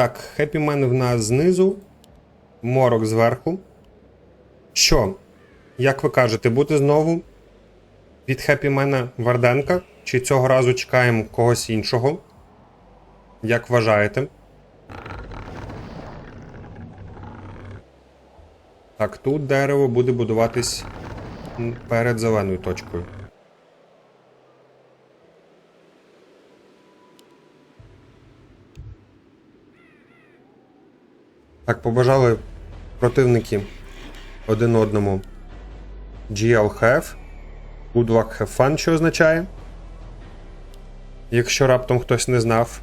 Так, хеппімен в нас знизу, морок зверху. Що? Як ви кажете, буде знову від хеппімена Варденка? Чи цього разу чекаємо когось іншого? Як вважаєте? Так, тут дерево буде будуватись перед зеленою точкою. Так, побажали противники один одному GL have. Good luck have fun, що означає. Якщо раптом хтось не знав.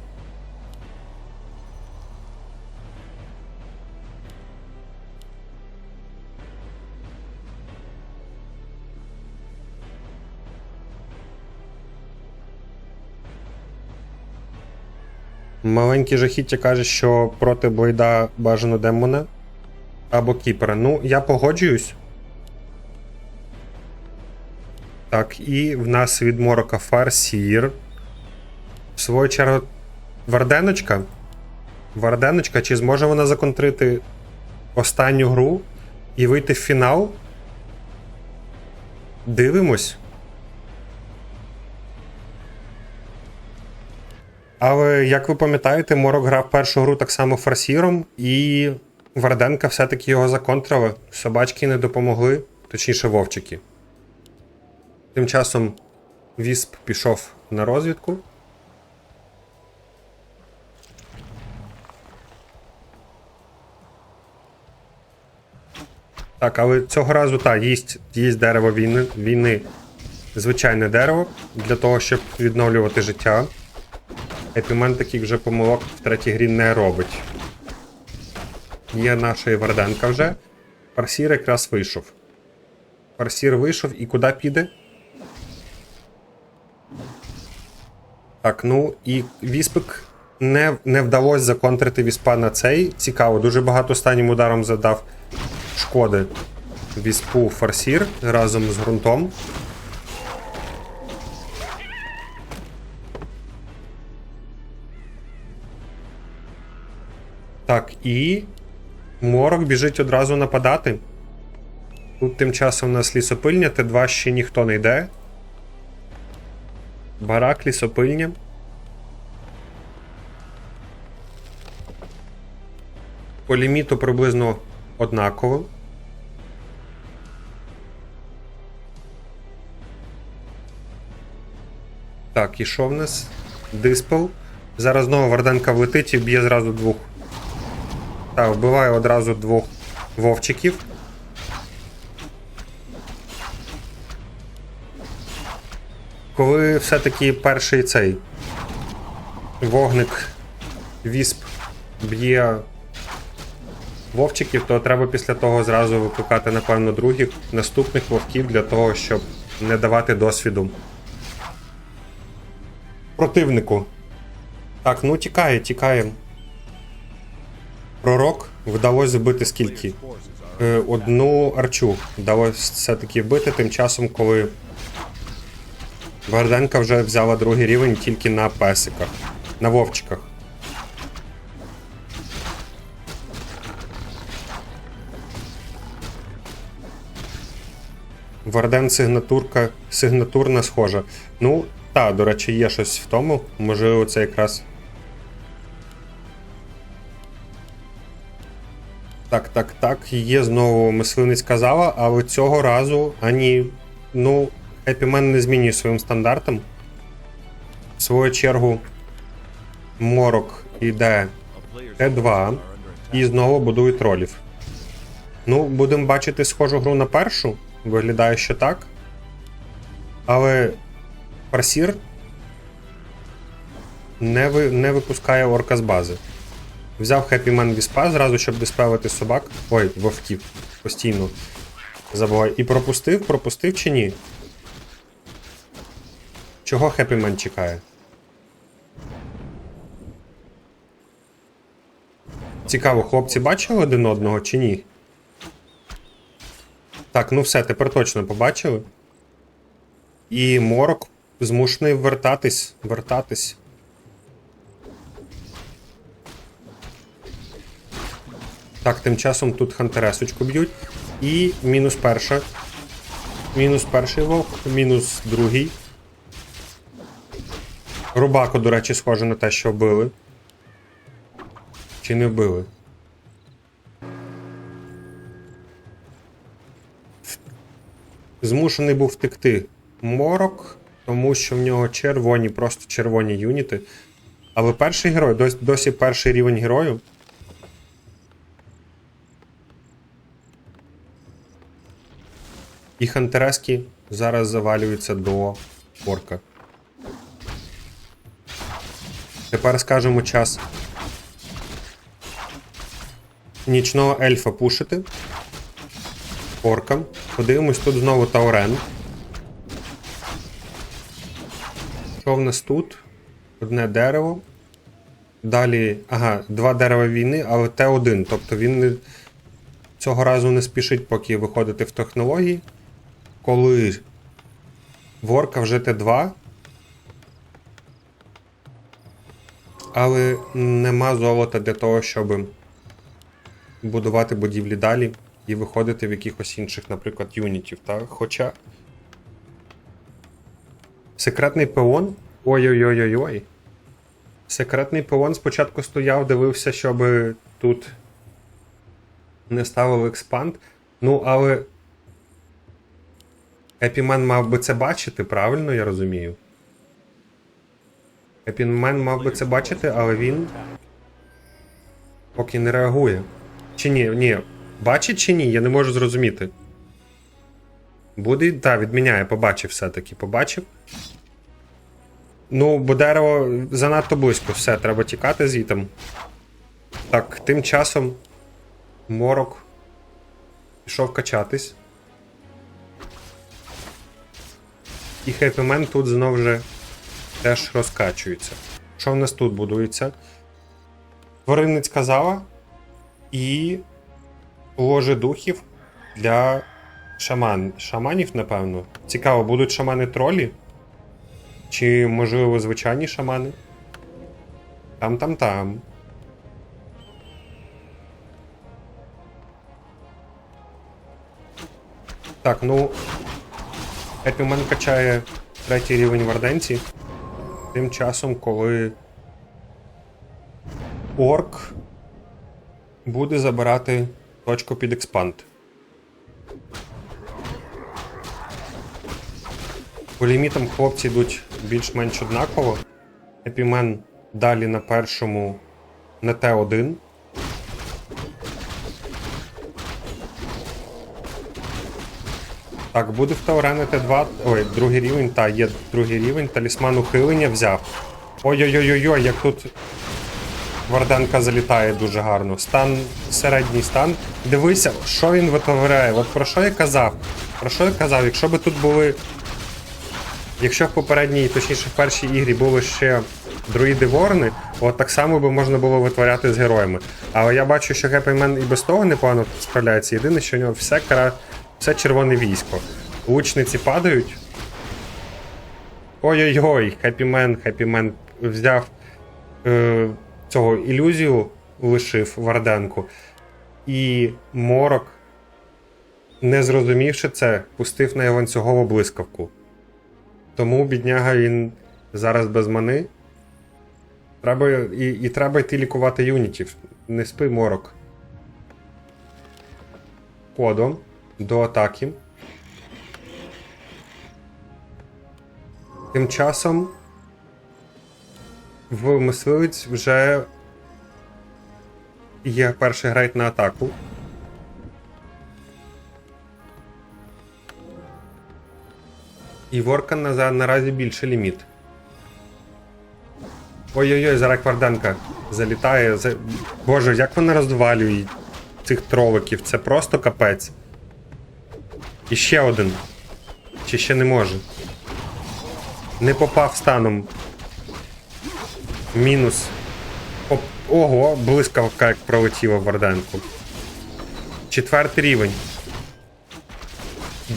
Маленький жахіття каже, що проти Блейда бажано демона або Кіпера. Ну, я погоджуюсь. Так, і в нас від Морока Фарсір. В свою чергу, Варденочка. Варденочка, чи зможе вона законтрити останню гру і вийти в фінал? Дивимось. Але, як ви пам'ятаєте, Морок грав першу гру так само форсіром, і Варденка все-таки його законтрила. Собачки не допомогли, точніше, вовчики. Тим часом Вісп пішов на розвідку. Так, але цього разу так, їсть, їсть дерево війни, війни. Звичайне дерево для того, щоб відновлювати життя. Епімен таких вже помилок в третій грі не робить. Є наша Варденка вже. Парсір якраз вийшов. Парсір вийшов і куди піде? Так, ну і Віспик не, не вдалося законтрити Віспа на цей. Цікаво, дуже багато останнім ударом задав шкоди Віспу Фарсір разом з ґрунтом. Так, і Морок біжить одразу нападати. Тут тим часом у нас лісопильня, Т2 ще ніхто не йде. Барак, лісопильня. По ліміту приблизно однаково. Так, і що в нас? Диспел. Зараз знову Варденка влетить і б'є зразу двох. Так, вбиває одразу двох вовчиків. Коли все-таки перший цей вогник вісп б'є вовчиків, то треба після того зразу викликати, напевно, других наступних вовків для того, щоб не давати досвіду. Противнику. Так, ну тікає, тікає. Пророк вдалося збити скільки? Е, Одну арчу вдалося все-таки вбити тим часом, коли Варденка вже взяла другий рівень тільки на песиках, на вовчиках. Варден сигнатурка, сигнатурна схожа. Ну, та, до речі, є щось в тому. Можливо, це якраз. Так, так, так. Є знову мисливницька зала, але цього разу ані. Ну, Епімен не змінює своїм стандартам. В свою чергу, Морок іде Т2 і знову будує тролів. Ну, будемо бачити схожу гру на першу. Виглядає, що так. Але Парсір не, ви, не випускає орка з бази. Взяв Хеппімен Віспа зразу, щоб диспелити собак. Ой, вовків. Постійно. Забуваю. І пропустив, пропустив чи ні? Чого Хеппімен чекає? Цікаво, хлопці бачили один одного чи ні? Так, ну все, тепер точно побачили. І морок змушений вертатись. Вертатись. Так, тим часом тут хантересочку б'ють. І мінус перша. Мінус перший вовк, мінус другий. Рубаку, до речі, схоже на те, що вбили. Чи не вбили? Змушений був втекти морок, тому що в нього червоні, просто червоні юніти. Але перший герой, досі перший рівень герою. І хантерески зараз завалюються до орка. Тепер скажемо час нічного ельфа пушити. Оркам. Подивимось тут знову Таурен. Що в нас тут? Одне дерево. Далі, ага, два дерева війни, але Т1. Тобто він не, цього разу не спішить поки виходити в технології. Коли в орка вже Т2. Але нема золота для того, щоб будувати будівлі далі і виходити в якихось інших, наприклад, юнітів. Та? Хоча. Секретний пеон. Ой-ой-ой-ой-ой. Секретний пеон спочатку стояв, дивився, щоб тут не ставив експанд. Ну, але. Епімен мав би це бачити, правильно я розумію? Епімен мав би це бачити, але він. Поки не реагує. Чи ні, ні. Бачить чи ні? Я не можу зрозуміти. Буде. Так, відміняє, побачив все-таки. Побачив. Ну, бо дерево занадто близько, все, треба тікати звітом. Так, тим часом морок пішов качатись. І хепімен тут знов вже теж розкачується. Що в нас тут будується? Тваринницька зала і ложе духів для шаман. шаманів, напевно. Цікаво, будуть шамани тролі? Чи, можливо, звичайні шамани? Там-там-там. Так, ну. Епімен качає третій рівень в Арденці. Тим часом, коли орк буде забирати точку під експанд. По лімітам хлопці йдуть більш-менш однаково. Епімен далі на першому на Т1. Так, буде в Таурена Т2. Ой, другий рівень, та, є другий рівень. Талісман ухилення взяв. Ой-ой-ой-ой, як тут Варденка залітає дуже гарно. Стан, середній стан. Дивися, що він витворяє. От про що я казав? Про що я казав? Якщо би тут були. Якщо в попередній, точніше в першій ігрі були ще друїди ворни, от так само би можна було витворяти з героями. Але я бачу, що Гепеймен і без того непогано справляється. Єдине, що у нього все кара... все червоне військо. Лучниці падають. Ой-ой-ой, Хепімен, Хепімен взяв е, цього ілюзію, лишив Варденку. І Морок, не зрозумівши це, пустив на ланцюгову блискавку. Тому бідняга він зараз без мани. Треба, і, і треба йти лікувати юнітів. Не спи морок. Кодом до атаки. Тим часом в мисливець вже є перший грейд на атаку. І Ворка на, наразі більше ліміт. Ой-ой-ой, зараз Кварденка залітає. За... Боже, як вона розвалює цих троликів, це просто капець. І ще один. Чи ще не може? Не попав станом. Мінус. Оп. Ого, блискавка як пролетіла в Варденку. Четвертий рівень.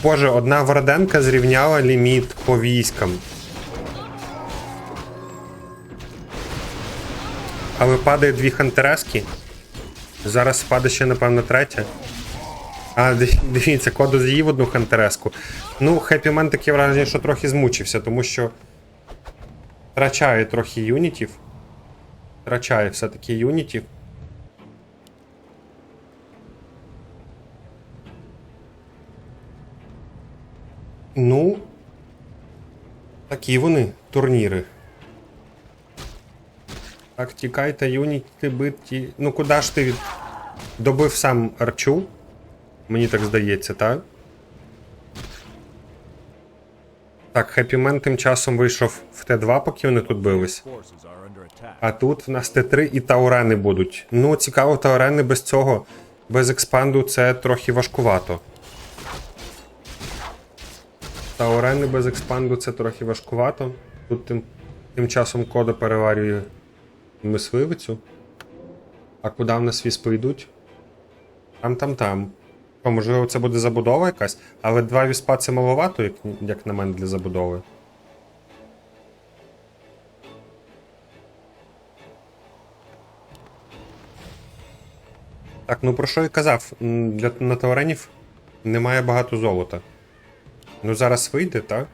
Боже, одна Варденка зрівняла ліміт по військам. Але падає дві хантерески. Зараз впаде ще, напевно, третя. А, ди- дивіться, коду з'їв одну хантереску. Ну, Хеппімен таке враження, що трохи змучився, тому що втрачає трохи юнітів. Втрачає все-таки юнітів. Ну, такі вони турніри. Так, тікайте, юніти биті. Ну куди ж ти від... добив сам Арчу? Мені так здається, так? Так, Хеппімен тим часом вийшов в Т2, поки вони тут бились. А тут в нас Т3 і Таурени будуть. Ну, цікаво, Таурени без цього, без експанду це трохи важкувато. Таурени без експанду це трохи важкувато. Тут тим, тим часом кода переварює мисливицю. А куди в нас віспи йдуть? Там, там, там. О, можливо, це буде забудова якась, але два віспа це маловато, як, як на мене, для забудови. Так, ну про що я казав? Для на тауренів немає багато золота. Ну зараз вийде, так?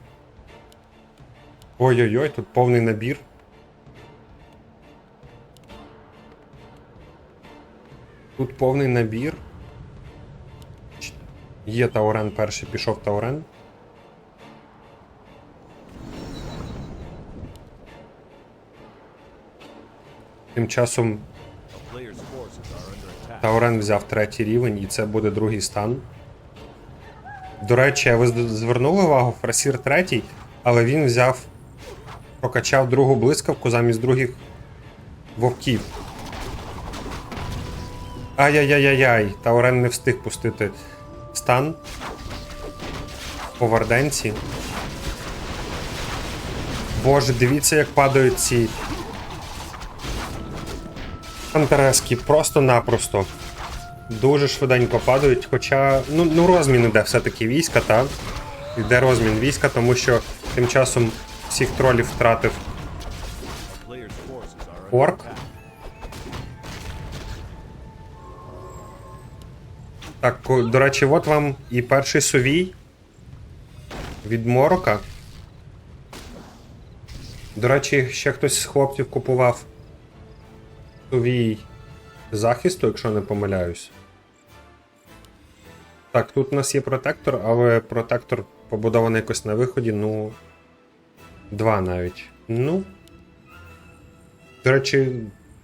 Ой-ой-ой, тут повний набір. Тут повний набір. Є Таурен перший, пішов Таурен. Тим часом. Таурен взяв третій рівень, і це буде другий стан. До речі, ви звернули увагу, Фрасір третій, але він взяв, прокачав другу блискавку замість других вовків. Ай-яй-яй-яй, Таурен не встиг пустити стан по Варденці. Боже, дивіться, як падають ці Пантерески просто-напросто. Дуже швиденько падають, хоча ну, ну розмін іде все-таки війська, так? Йде розмін війська, тому що тим часом всіх тролів втратив орк. Так, до речі, от вам і перший сувій від Морока. До речі, ще хтось з хлопців купував сувій захисту, якщо не помиляюсь. Так, тут у нас є протектор, але протектор побудований якось на виході, ну. Два навіть. Ну. До речі,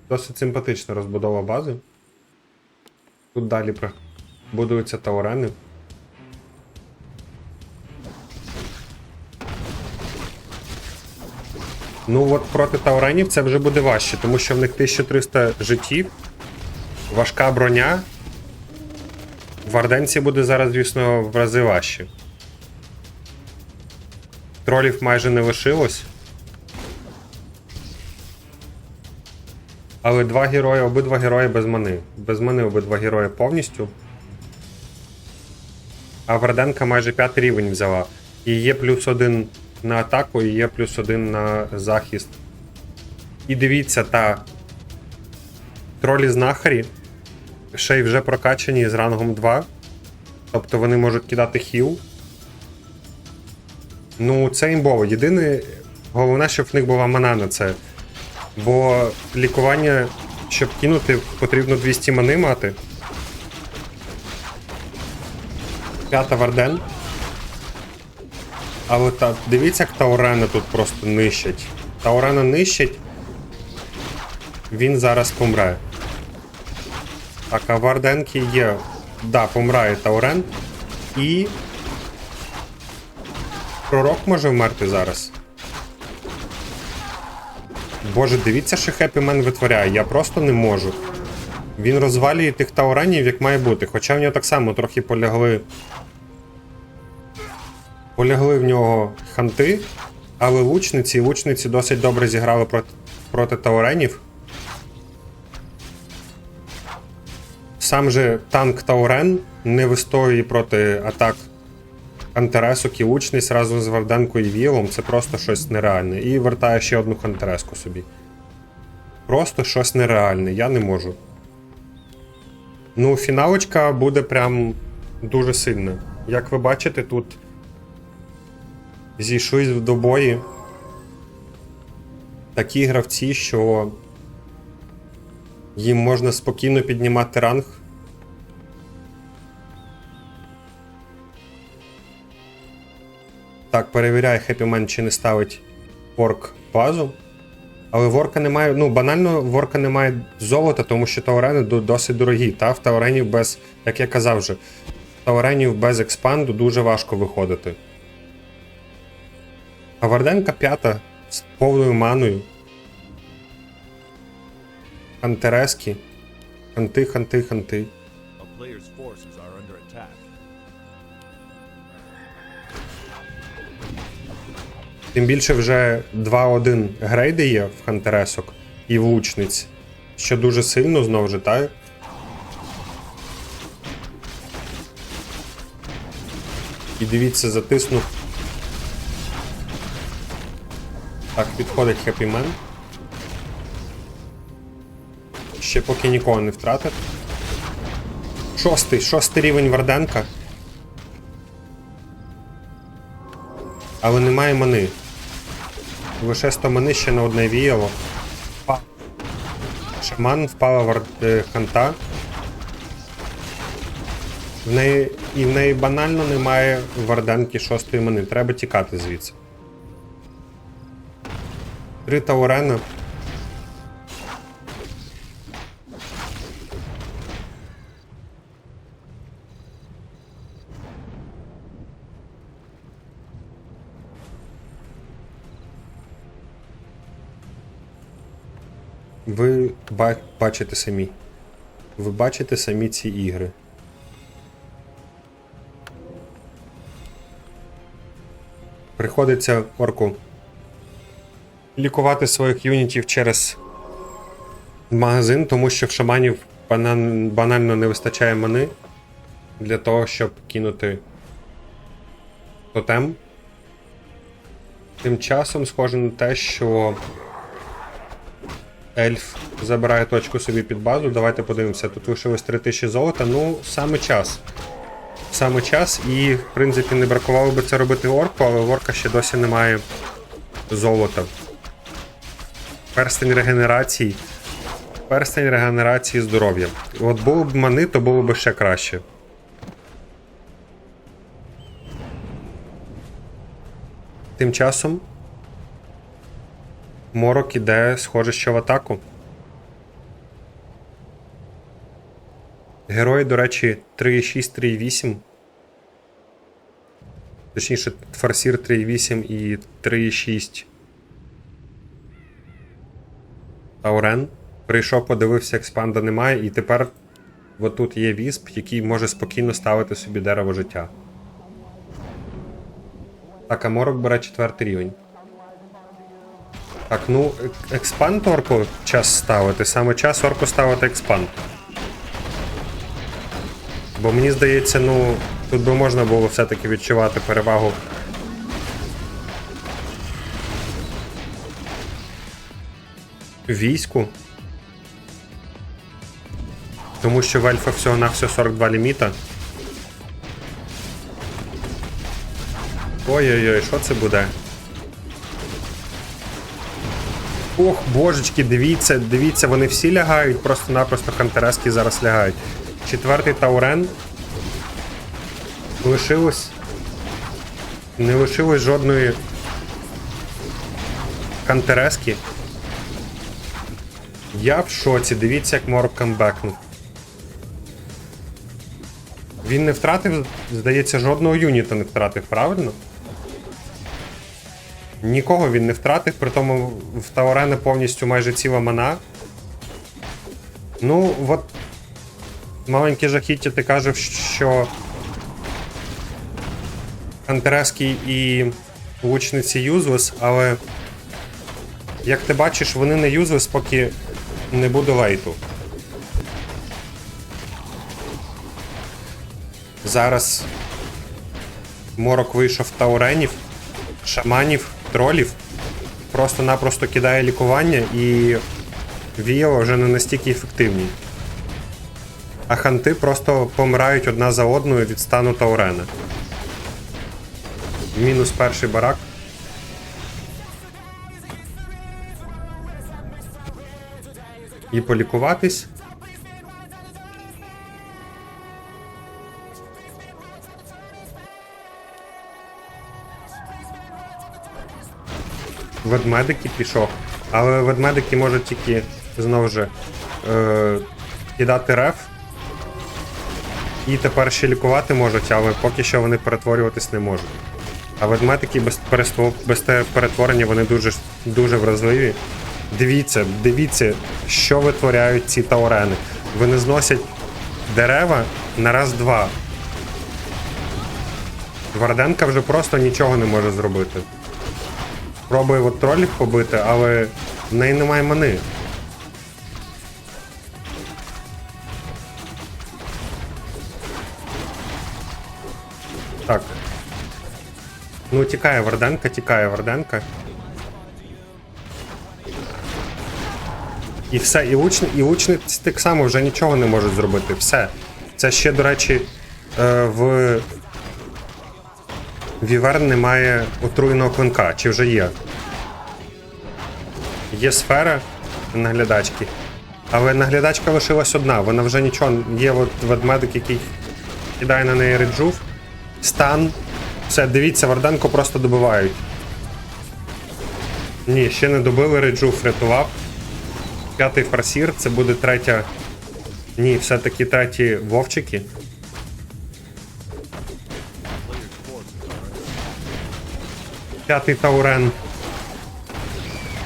досить симпатична розбудова бази. Тут далі будуються таурени. Ну от проти тауренів це вже буде важче, тому що в них 1300 життів, важка броня. В Арденці буде зараз, звісно, в рази важче. Тролів майже не лишилось. Але два герої, обидва герої без мани. Без мани обидва герої повністю. А Варденка майже 5 рівень взяла. І є плюс один на атаку, і є плюс один на захист. І дивіться, та тролі знахарі ще й вже прокачані з рангом 2. Тобто вони можуть кидати хіл. Ну, це імбово. Єдине, головне, щоб в них була мана на це. Бо лікування, щоб кинути, потрібно 200 мани мати. П'ята Варден. Але та, дивіться, як Таурена тут просто нищать. Таурена нищать. Він зараз помре. Так, а Варденки є. Да, помирає Таурен. І. Пророк може вмерти зараз. Боже, дивіться, що Хеппі Мен витворяє. Я просто не можу. Він розвалює тих тауренів, як має бути. Хоча в нього так само трохи полягли. Полягли в нього ханти, але лучниці, і лучниці досить добре зіграли проти, проти тауренів. Сам же танк Таурен не вистоює проти атак Хантересок і лучниць разом з Варденкою і Вілом. Це просто щось нереальне. І вертає ще одну Хантереску собі. Просто щось нереальне, я не можу. Ну, фіналочка буде прям дуже сильна. Як ви бачите, тут зійшлись в добої такі гравці, що їм можна спокійно піднімати ранг. Так, перевіряє Хеппімен, чи не ставить ворк базу. Але ворка немає, ну банально ворка немає золота, тому що таурени досить дорогі. Та в тауренів без, як я казав вже, тауренів без експанду дуже важко виходити. А Варденка п'ята з повною маною. Антерески. Ханти, ханти, ханти. Тим більше вже 2-1 грейди є в хантересок і в лучниць, що дуже сильно знову ж, так? І дивіться, затиснув. Так, підходить Man. Ще поки нікого не втратив. Шостий, шостий рівень Варденка. Але немає мани. Лише 100 мани ще на одне віяло. Шаман впала в е, ханта. В неї, і в неї банально немає варденки шостої мани. Треба тікати звідси. Три таурена. Ви бачите самі. Ви бачите самі ці ігри. Приходиться орку лікувати своїх юнітів через магазин, тому що в шаманів банально не вистачає мани для того, щоб кинути тотем. Тим часом схоже на те, що Ельф забирає точку собі під базу. Давайте подивимося. Тут лишилось 3000 золота. Ну, саме час. Саме час, і, в принципі, не бракувало би це робити орку, але орка ще досі немає золота. Перстень регенерації. Перстень регенерації здоров'я. От було б мани, то було б ще краще. Тим часом Морок іде, схоже, що в атаку. Герої, до речі, 3,6, 3,8. Точніше, фарсір 3,8 і 3,6. Таурен. Прийшов, подивився, експанда немає, і тепер отут є вісп, який може спокійно ставити собі дерево життя. Так, а Морок бере четвертий рівень. Так, ну, ек- експанд орку час ставити. Саме час орку ставити експанд. Бо мені здається, ну, тут би можна було все-таки відчувати перевагу. Війську. Тому що в Ельфа всього на все 42 ліміта. Ой-ой-ой, що це буде? Ох, божечки, дивіться, дивіться, вони всі лягають, просто-напросто хантерески зараз лягають. Четвертий таурен. Лишилось. Не лишилось жодної хантерески. Я в шоці, дивіться, як Морок камбекнув. Він не втратив, здається, жодного юніта не втратив, правильно? Нікого він не втратив, при тому в Таурена повністю майже ціла мана. Ну, от маленькі жахіття, ти кажеш, що Антерески і лучниці юзлес, але як ти бачиш, вони не юзлес, поки не буде лейту. Зараз Морок вийшов тауренів, шаманів, тролів. Просто-напросто кидає лікування і віяло вже не настільки ефективні. А ханти просто помирають одна за одною від стану Таурена. Мінус перший барак. І полікуватись. Ведмедики пішов. Але ведмедики можуть тільки знову ж е, кидати реф. І тепер ще лікувати можуть, але поки що вони перетворюватись не можуть. А ведмедики без, перество- без перетворення вони дуже, дуже вразливі. Дивіться, дивіться, що витворяють ці таурени. Вони зносять дерева на раз-два. Варденка вже просто нічого не може зробити. Пробує от тролів побити, але в неї немає мани. Так. Ну, тікає Варденка, тікає Варденка. І все, і учні, і учниці так само вже нічого не можуть зробити. Все. Це ще, до речі, е, в Віверн немає отруєного клинка, чи вже є? Є сфера наглядачки. Але наглядачка лишилась одна, вона вже нічого. Є от ведмедик, який кидає на неї реджув. Стан. Все, дивіться, Варденко просто добивають. Ні, ще не добили, реджув врятував. П'ятий фарсір, це буде третя. Ні, все-таки треті вовчики. П'ятий Таурен.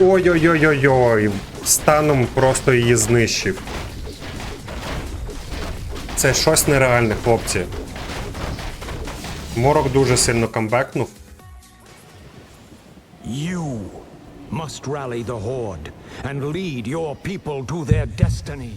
Ой-ой-ой-ой-ой. Станом просто її знищив. Це щось нереальне, хлопці. Морок дуже сильно камбекнув. You must rally the Horde and lead your people to their destiny.